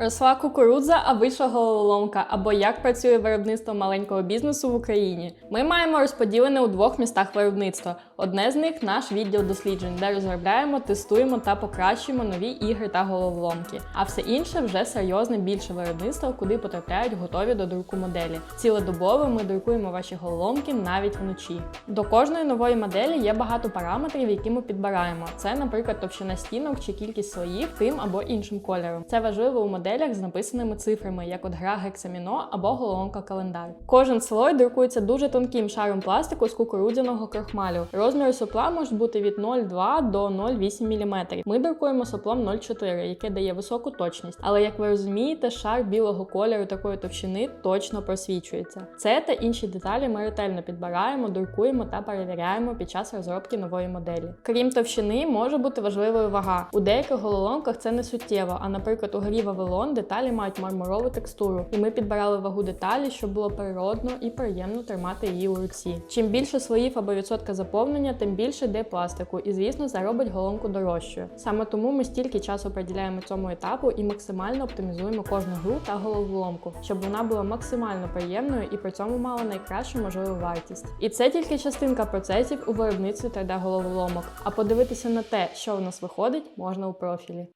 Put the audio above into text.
Росла кукурудза, а вийшла головоломка, або як працює виробництво маленького бізнесу в Україні. Ми маємо розподілене у двох містах виробництва. Одне з них наш відділ досліджень, де розробляємо, тестуємо та покращуємо нові ігри та головоломки. А все інше вже серйозне більше виробництво, куди потрапляють готові до друку моделі. Цілодобово ми друкуємо ваші головоломки навіть вночі. До кожної нової моделі є багато параметрів, які ми підбираємо. Це, наприклад, товщина стінок чи кількість слоїв тим або іншим кольором. Це важливо у моделях з написаними цифрами, як от гра гексаміно або головоломка календар. Кожен слой друкується дуже тонким шаром пластику з кукурудзяного крохмалю. Розміри сопла можуть бути від 0,2 до 0,8 мм. Ми друкуємо соплом 0,4, яке дає високу точність. Але як ви розумієте, шар білого кольору такої товщини точно просвічується. Це та інші деталі ми ретельно підбираємо, друкуємо та перевіряємо під час розробки нової моделі. Крім товщини, може бути важливою вага. У деяких головоломках це не суттєво, а наприклад, у грі Вавилон деталі мають мармурову текстуру, і ми підбирали вагу деталі, щоб було природно і приємно тримати її у руці. Чим більше слоїв або відсотка заповнення, тим більше йде пластику, і звісно, заробить головку дорожчою. Саме тому ми стільки часу приділяємо цьому етапу і максимально оптимізуємо кожну гру та головоломку, щоб вона була максимально приємною і при цьому мала найкращу можливу вартість. І це тільки частинка процесів у виробництві 3D головоломок. А подивитися на те, що у нас виходить, можна у профілі.